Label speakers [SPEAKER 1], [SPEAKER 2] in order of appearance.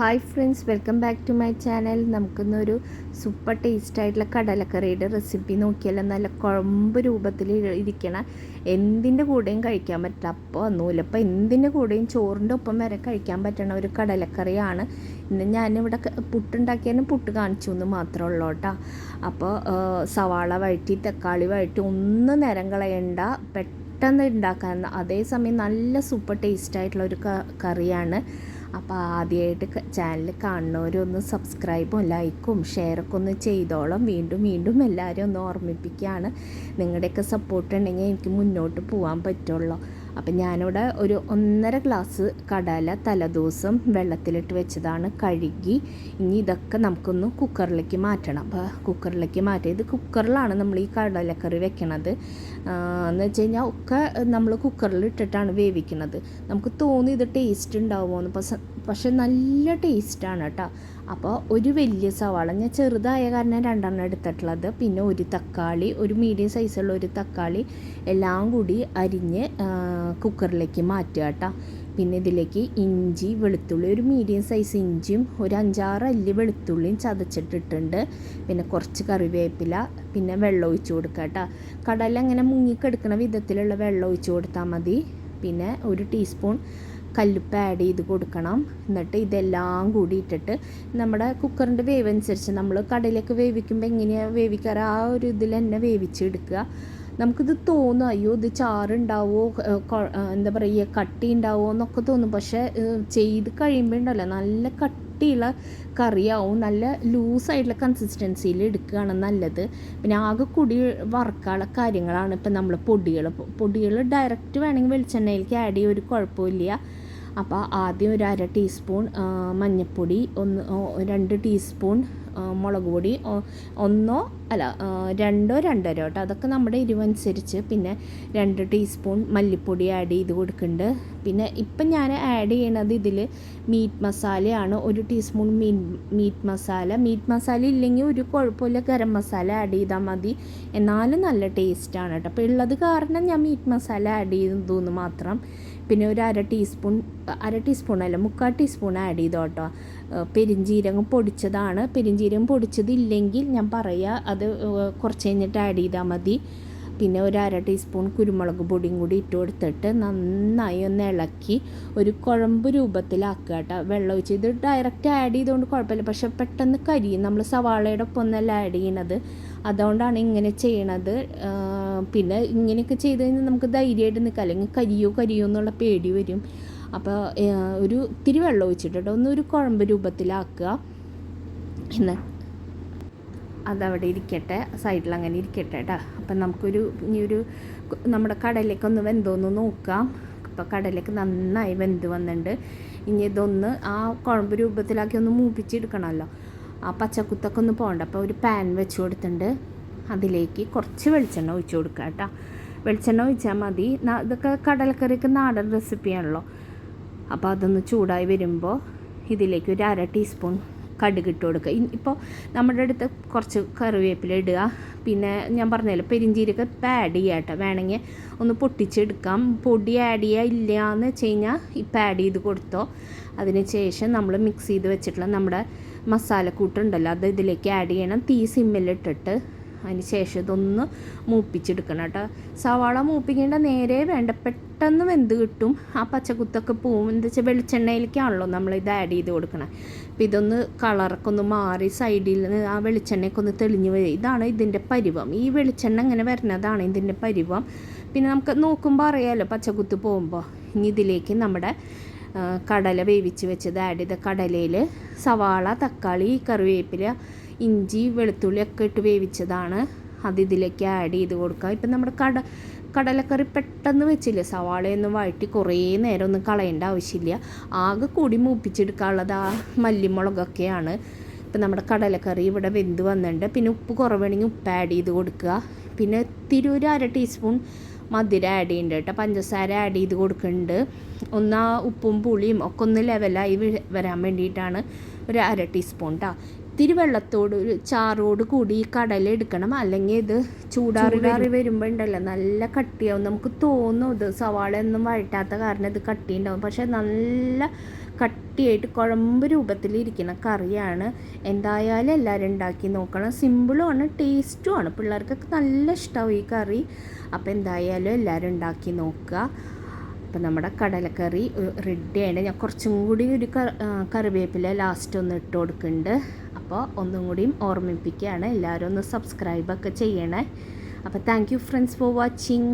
[SPEAKER 1] Hi friends welcome back to my channel. നമുക്കിന്നൊരു super taste ആയിട്ടുള്ള കടലക്കറിയുടെ റെസിപ്പി നോക്കിയാലും? നല്ല കുഴമ്പ് രൂപത്തിൽ ഇരിക്കണ എന്തിന്റെ കൂടെയും കഴിക്കാൻ പറ്റില്ല. അപ്പോൾ ഒന്നുമില്ല. അപ്പോൾ എന്തിന്റെ കൂടെയും ചോറിന്റെ ഒപ്പം വരെ കഴിക്കാൻ പറ്റണ ഒരു കടലക്കറിയാണ്. ഇന്ന് ഞാനിവിടെ പുട്ടുണ്ടാക്കിയാലും പുട്ട് കാണിച്ചു എന്ന് മാത്രമേ ഉള്ളൂ കേട്ടോ. അപ്പോൾ സവാള വഴറ്റി തക്കാളി വഴറ്റി ഒന്ന് നേരം കളയണ്ട. പെട്ടെന്ന് ഉണ്ടാക്കാൻ. അതേസമയം നല്ല സൂപ്പർ ടേസ്റ്റ് ആയിട്ടുള്ള ഒരു കറിയാണ്. അപ്പോൾ ആദ്യമായിട്ട് ചാനൽ കാണുന്നവരൊന്ന് സബ്സ്ക്രൈബും ലൈക്കും ഷെയറൊക്കെ ഒന്ന് ചെയ്തോളം. വീണ്ടും വീണ്ടും എല്ലാവരും ഒന്ന് ഓർമ്മിപ്പിക്കുകയാണ്. നിങ്ങളുടെയൊക്കെ സപ്പോർട്ട് ഉണ്ടെങ്കിൽ എനിക്ക് മുന്നോട്ട് പോകാൻ പറ്റുള്ളൂ. അപ്പം ഞാനിവിടെ ഒരു ഒന്നര ഗ്ലാസ് കടല തലേദിവസം വെള്ളത്തിലിട്ട് വെച്ചതാണ് കഴുകി. ഇനി ഇതൊക്കെ നമുക്കൊന്ന് കുക്കറിലേക്ക് മാറ്റണം. അപ്പോൾ കുക്കറിലേക്ക് മാറ്റി ഇത് കുക്കറിലാണ് നമ്മൾ ഈ കടലക്കറി വെക്കണത്. എന്ന് വെച്ച് കഴിഞ്ഞാൽ ഒക്കെ നമ്മൾ കുക്കറിൽ ഇട്ടിട്ടാണ് വേവിക്കുന്നത് നമുക്ക് തോന്നി ഇത് ടേസ്റ്റ് ഉണ്ടാവുമോയെന്ന് പക്ഷെ പക്ഷെ നല്ല ടേസ്റ്റാണ് കേട്ടോ. അപ്പോൾ ഒരു വലിയ സവാള ഞാൻ ചെറുതായ കാരണം രണ്ടെണ്ണം എടുത്തിട്ടുള്ളത്. പിന്നെ ഒരു തക്കാളി ഒരു മീഡിയം സൈസുള്ള ഒരു തക്കാളി എല്ലാം കൂടി അരിഞ്ഞ് കുക്കറിലേക്ക് മാറ്റുക കേട്ടോ. പിന്നെ ഇതിലേക്ക് ഇഞ്ചി വെളുത്തുള്ളി ഒരു മീഡിയം സൈസ് ഇഞ്ചിയും ഒരു അഞ്ചാറ് അല്ലി വെളുത്തുള്ളിയും ചതച്ചിട്ടിട്ടുണ്ട്. പിന്നെ കുറച്ച് കറിവേപ്പില പിന്നെ വെള്ളം ഒഴിച്ച് കൊടുക്കുക കേട്ടോ. കടല അങ്ങനെ മുങ്ങിക്കെടുക്കുന്ന വിധത്തിലുള്ള വെള്ളം ഒഴിച്ച് കൊടുത്താൽ മതി. പിന്നെ ഒരു ടീസ്പൂൺ കല്ലുപ്പ് ആഡ് ചെയ്ത് കൊടുക്കണം. എന്നിട്ട് ഇതെല്ലാം കൂടി ഇട്ടിട്ട് നമ്മുടെ കുക്കറിന്റെ വേവ് അനുസരിച്ച് നമ്മൾ കടയിലൊക്കെ വേവിക്കുമ്പോൾ എങ്ങനെയാണ് വേവിക്കാറ്? ആ ഒരു ഇതിൽ തന്നെ വേവിച്ചെടുക്കുക. നമുക്കിത് തോന്നും അയ്യോ ഇത് ചാറുണ്ടാവോ? എന്താ പറയുക കട്ടി ഉണ്ടാവോ എന്നൊക്കെ തോന്നും. പക്ഷേ ചെയ്ത് കഴിയുമ്പോൾ ഉണ്ടല്ലോ നല്ല കട്ടിയുള്ള കറിയാവും. നല്ല ലൂസായിട്ടുള്ള കൺസിസ്റ്റൻസിയിൽ എടുക്കുകയാണ് നല്ലത്. പിന്നെ ആകെ കൂടി വറുക്കാനുള്ള കാര്യങ്ങളാണ് ഇപ്പം നമ്മൾ പൊടികൾ. പൊടികൾ ഡയറക്റ്റ് വേണമെങ്കിൽ വെളിച്ചെണ്ണയിലേക്ക് ആഡ് ചെയ്യുക ഒരു കുഴപ്പമില്ല അപ്പോൾ ആദ്യം ഒരു അര ടീസ്പൂൺ മഞ്ഞൾപ്പൊടി ഒന്ന് രണ്ട് ടീസ്പൂൺ മുളക് പൊടി ഒന്നോ അല്ല രണ്ടോ രണ്ടോ രണ്ടര കേട്ടോ. അതൊക്കെ നമ്മുടെ എരിവനുസരിച്ച് പിന്നെ രണ്ട് ടീസ്പൂൺ മല്ലിപ്പൊടി ആഡ് ചെയ്ത് കൊടുക്കുന്നുണ്ട്. പിന്നെ ഇപ്പം ഞാൻ ആഡ് ചെയ്യണത് ഇതിൽ മീറ്റ് മസാലയാണ് ഒരു ടീസ്പൂൺ മീൻ മീറ്റ് മസാല മീറ്റ് മസാല ഇല്ലെങ്കിൽ ഒരു കുഴപ്പമില്ല. ഗരം മസാല ആഡ് ചെയ്താൽ മതി. എന്നാലും നല്ല ടേസ്റ്റാണ് കേട്ടോ. അപ്പോൾ ഉള്ളത് കാരണം ഞാൻ മീറ്റ് മസാല ആഡ് ചെയ്തു മാത്രം. പിന്നെ ഒരു അര ടീസ്പൂൺ അര ടീസ്പൂൺ അല്ല മുക്കാൽ ടീസ്പൂൺ ആഡ് ചെയ്തോ കേട്ടോ പെരിഞ്ചീരകം പൊടിച്ചതാണ്. പെരിഞ്ജീരകം പൊടിച്ചതില്ലെങ്കിൽ ഞാൻ പറയുക അത് കുറച്ച് കഴിഞ്ഞിട്ട് ആഡ് ചെയ്താൽ മതി. പിന്നെ ഒരു അര ടീസ്പൂൺ കുരുമുളക് പൊടിയും കൂടി ഇട്ട് കൊടുത്തിട്ട് നന്നായി ഒന്ന് ഇളക്കി ഒരു കുഴമ്പ് രൂപത്തിലാക്കുക കേട്ടോ. വെള്ളം ഒഴിച്ച് ഇത് ഡയറക്റ്റ് ആഡ് ചെയ്തുകൊണ്ട് കുഴപ്പമില്ല. പക്ഷെ പെട്ടെന്ന് കരിയും. നമ്മൾ സവാളയുടെ ഒപ്പം ഒന്നല്ല ആഡ് ചെയ്യണത്. അതുകൊണ്ടാണ് ഇങ്ങനെ ചെയ്യണത്. പിന്നെ ഇങ്ങനെയൊക്കെ ചെയ്ത് കഴിഞ്ഞാൽ നമുക്ക് ധൈര്യമായിട്ട് നിൽക്കാം. അല്ലെങ്കിൽ കരിയോ കരിയോ എന്നുള്ള പേടി വരും. അപ്പോൾ ഒരു ഇത്തിരി വെള്ളം ഒഴിച്ചിട്ട് ഒന്ന് ഒരു കുഴമ്പ് രൂപത്തിലാക്കുക. എന്ന്. അതവിടെ ഇരിക്കട്ടെ. സൈഡിൽ അങ്ങനെ ഇരിക്കട്ടെ കേട്ടോ. അപ്പം നമുക്കൊരു ഇനി ഒരു നമ്മുടെ കടലേക്ക് ഒന്ന് വെന്തോന്ന് നോക്കാം. അപ്പോൾ കടലേക്ക് നന്നായി വെന്ത് വന്നിട്ടുണ്ട്. ഇനി ഇതൊന്ന് ആ കുഴമ്പ് രൂപത്തിലാക്കി ഒന്ന് മൂപ്പിച്ചെടുക്കണമല്ലോ. ആ പച്ചക്കുത്തൊക്കെ ഒന്ന് പോകണ്ട. അപ്പോൾ ഒരു പാൻ വെച്ച് കൊടുത്തിട്ടുണ്ട്. അതിലേക്ക് കുറച്ച് വെളിച്ചെണ്ണ ഒഴിച്ച് കൊടുക്കുക കേട്ടോ. വെളിച്ചെണ്ണ ഒഴിച്ചാൽ മതി. ഇതൊക്കെ കടലക്കറിക്ക് നാടൻ റെസിപ്പിയാണല്ലോ. അപ്പോൾ അതൊന്ന് ചൂടായി വരുമ്പോൾ ഇതിലേക്ക് ഒരു അര ടീസ്പൂൺ കടുക് ഇട്ട് കൊടുക്കുക. ഇപ്പോൾ നമ്മുടെ അടുത്ത് കുറച്ച് കറിവേപ്പില ഇടുക. പിന്നെ ഞാൻ പറഞ്ഞല്ലോ പെരിഞ്ചീരക ഇപ്പം ആഡ് ചെയ്യുക കേട്ടോ. വേണമെങ്കിൽ ഒന്ന് പൊട്ടിച്ചെടുക്കാം. പൊടി ആഡ് ചെയ്യുക ഇല്ല എന്ന് വെച്ച് കഴിഞ്ഞാൽ ഇപ്പം ആഡ് ചെയ്ത് കൊടുത്തോ. അതിന് ശേഷം നമ്മൾ മിക്സ് ചെയ്ത് വെച്ചിട്ടുള്ള നമ്മുടെ മസാലക്കൂട്ടുണ്ടല്ലോ അത് ഇതിലേക്ക് ആഡ് ചെയ്യണം. തീ സിമ്മിലിട്ടിട്ട് അതിന് ശേഷം ഇതൊന്ന് മൂപ്പിച്ചെടുക്കണം കേട്ടോ. സവാള മൂപ്പിക്കേണ്ട നേരെ വേണ്ട പെട്ടെന്ന് വെന്ത് കിട്ടും. ആ പച്ചക്കുത്തൊക്കെ പോവും. എന്താ വെച്ചാൽ വെളിച്ചെണ്ണയിലേക്കാണല്ലോ നമ്മൾ ഇത് ആഡ് ചെയ്ത് കൊടുക്കണം. അപ്പം ഇതൊന്ന് കളറൊക്കെ ഒന്ന് മാറി സൈഡിൽ നിന്ന് ആ വെളിച്ചെണ്ണയൊക്കെ ഒന്ന് തെളിഞ്ഞ് വരും ഇതാണ് ഇതിന്റെ പരിവം. ഈ വെളിച്ചെണ്ണ ഇങ്ങനെ വരുന്നതാണ് ഇതിന്റെ പരിവം. പിന്നെ നമുക്ക് നോക്കുമ്പോൾ അറിയാമല്ലോ പച്ചക്കുത്ത് പോകുമ്പോൾ ഇനി ഇതിലേക്ക് നമ്മുടെ കടല വേവിച്ച് വെച്ചത്. ആഡ് ചെയ്ത കടലയിൽ സവാള തക്കാളി കറിവേപ്പില ഇഞ്ചി വെളുത്തുള്ളി ഒക്കെ ഇട്ട് വേവിച്ചതാണ്. അത് ഇതിലേക്ക് ആഡ് ചെയ്ത് കൊടുക്കുക. ഇപ്പം നമ്മുടെ കട കടലക്കറി പെട്ടെന്ന് വെച്ചില്ലേ? സവാളയൊന്നും വഴറ്റി കുറേ നേരം ഒന്നും കളയേണ്ട ആവശ്യമില്ല. ആകെ കൂടി മൂപ്പിച്ചെടുക്കാനുള്ളത് ആ മല്ലിമുളകൊക്കെയാണ്. ഇപ്പം നമ്മുടെ കടലക്കറി ഇവിടെ വെന്ത് വന്നിട്ടുണ്ട്. പിന്നെ ഉപ്പ് കുറവാണെങ്കിൽ ഉപ്പ് ആഡ് ചെയ്ത് കൊടുക്കുക. പിന്നെ തിരൂര് അര ടീസ്പൂൺ മധുരം ആഡ് ചെയ്യുന്നുണ്ട് കേട്ടോ. പഞ്ചസാര ആഡ് ചെയ്ത് കൊടുക്കുന്നുണ്ട് ഒന്ന് ഉപ്പും പുളിയും ഒക്കെ ഒന്ന് ലെവലായി വരാൻ വേണ്ടിയിട്ടാണ് ഒരു അര ടീസ്പൂൺ കേട്ടോ ഇത്തിരി വെള്ളത്തോട് ഒരു ചാറോട് കൂടി ഈ കടല എടുക്കണം. അല്ലെങ്കിൽ ഇത് ചൂടാറി ചൂടാറി വരുമ്പോൾ ഉണ്ടല്ലോ നല്ല കട്ടിയാവും. നമുക്ക് തോന്നും ഇത് സവാള ഒന്നും വഴറ്റാത്ത കാരണം ഇത് കട്ടി ഉണ്ടാവും പക്ഷേ നല്ല കട്ടിയായിട്ട് കുഴമ്പ് രൂപത്തിലിരിക്കുന്ന കറിയാണ്. എന്തായാലും എല്ലാവരും ഉണ്ടാക്കി നോക്കണം. സിമ്പിളുമാണ് ടേസ്റ്റുമാണ് പിള്ളേർക്കൊക്കെ നല്ല ഇഷ്ടമാവും ഈ കറി. അപ്പോൾ എന്തായാലും എല്ലാവരും ഉണ്ടാക്കി നോക്കുക. അപ്പോൾ നമ്മുടെ കടലക്കറി റെഡിയാണ് ഞാൻ കുറച്ചും കൂടി ഒരു കറിവേപ്പില ലാസ്റ്റ് ഒന്ന് ഇട്ട് കൊടുക്കുന്നുണ്ട്. അപ്പോൾ ഒന്നും കൂടിയും ഓർമ്മിപ്പിക്കുകയാണ്. എല്ലാവരും ഒന്ന് സബ്സ്ക്രൈബൊക്കെ ചെയ്യണേ. അപ്പോൾ thank you friends for watching